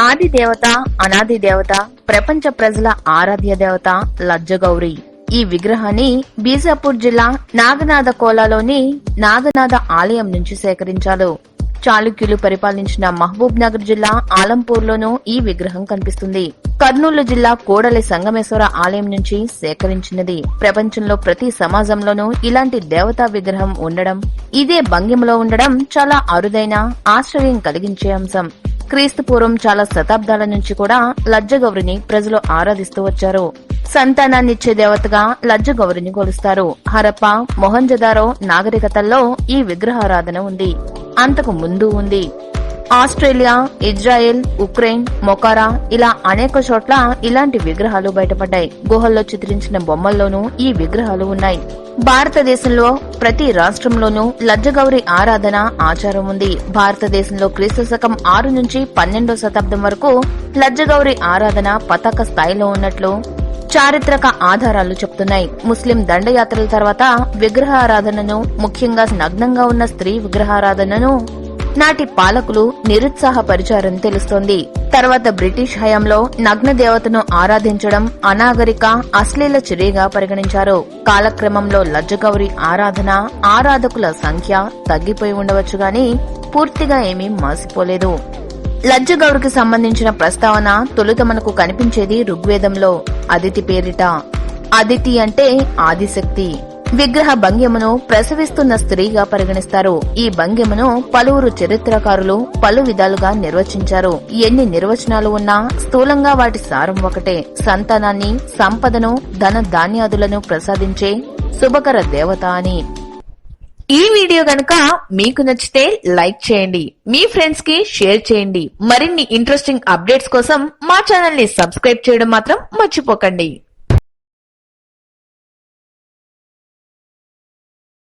ఆది దేవత అనాది దేవత ప్రపంచ ప్రజల ఆరాధ్య దేవత లజ్జగౌరి. ఈ విగ్రహాన్ని బీజాపూర్ జిల్లా నాగనాథ కోలాలోని నాగనాథ ఆలయం నుంచి సేకరించారు. చాళుక్యులు పరిపాలించిన మహబూబ్ నగర్ జిల్లా ఆలంపూర్లోనూ ఈ విగ్రహం కనిపిస్తుంది. కర్నూలు జిల్లా కోడలి సంగమేశ్వర ఆలయం నుంచి సేకరించినది. ప్రపంచంలో ప్రతి సమాజంలోనూ ఇలాంటి దేవతా విగ్రహం ఉండడం ఇదే భంగిమలో ఉండడం చాలా అరుదైన ఆశ్చర్యం కలిగించే అంశం. క్రీస్తు పూర్వం చాలా శతాబ్దాల నుంచి కూడా లజ్జగౌరిని ప్రజలు ఆరాధిస్తూ వచ్చారు. సంతానాన్నిచ్చే దేవతగా లజ్జగౌరిని కొలుస్తారు. హరప్ప మొహంజదారో నాగరికతల్లో ఈ విగ్రహారాధన ఉంది. అంతకు ముందు ఉంది. ఆస్ట్రేలియా ఇజ్రాయెల్ ఉక్రెయిన్ మొకారా ఇలా అనేక చోట్ల ఇలాంటి విగ్రహాలు బయటపడ్డాయి. గుహల్లో చిత్రించిన బొమ్మల్లోనూ ఈ విగ్రహాలు ఉన్నాయి. భారతదేశంలో ప్రతి రాష్ట్రంలోనూ లజ్జగౌరి ఆరాధన ఆచారం ఉంది. భారతదేశంలో క్రీస్తు శకం ఆరు నుంచి పన్నెండో శతాబ్దం వరకు లజ్జగౌరి ఆరాధన పతాక స్థాయిలో ఉన్నట్లు చారిత్రక ఆధారాలు చెప్తున్నాయి. ముస్లిం దండయాత్రల తర్వాత విగ్రహారాధనను ముఖ్యంగా నగ్నంగా ఉన్న స్త్రీ విగ్రహారాధనను నాటి పాలకులు నిరుత్సాహపరిచారని తెలుస్తోంది. తర్వాత బ్రిటిష్ హయాంలో నగ్న దేవతను ఆరాధించడం అనాగరిక అశ్లీల చర్యగా పరిగణించారు. కాలక్రమంలో లజ్జగౌరి ఆరాధన ఆరాధకుల సంఖ్య తగ్గిపోయి ఉండవచ్చు గాని పూర్తిగా ఏమీ మాసిపోలేదు. లజ్జగౌరికి సంబంధించిన ప్రస్తావన తొలుత మనకు కనిపించేది ఋగ్వేదంలో అదితి పేరిట. అదితి అంటే ఆదిశక్తి. విగ్రహ భంగిమను ప్రసవిస్తున్న స్త్రీగా పరిగణిస్తారు. ఈ భంగిమను పలువురు చరిత్రకారులు పలు విధాలుగా నిర్వచించారు. ఎన్ని నిర్వచనాలు ఉన్నా స్థూలంగా వాటి సారం ఒకటే. సంతానాన్ని సంపదను ధన ధాన్యాదులను ప్రసాదించే శుభకర దేవత అని. ఈ వీడియో గనక మీకు నచ్చితే లైక్ చేయండి. మీ ఫ్రెండ్స్కి షేర్ చేయండి. మరిన్ని ఇంట్రెస్టింగ్ అప్డేట్స్ కోసం మా ఛానల్ని సబ్స్క్రైబ్ చేయడం మాత్రం మర్చిపోకండి.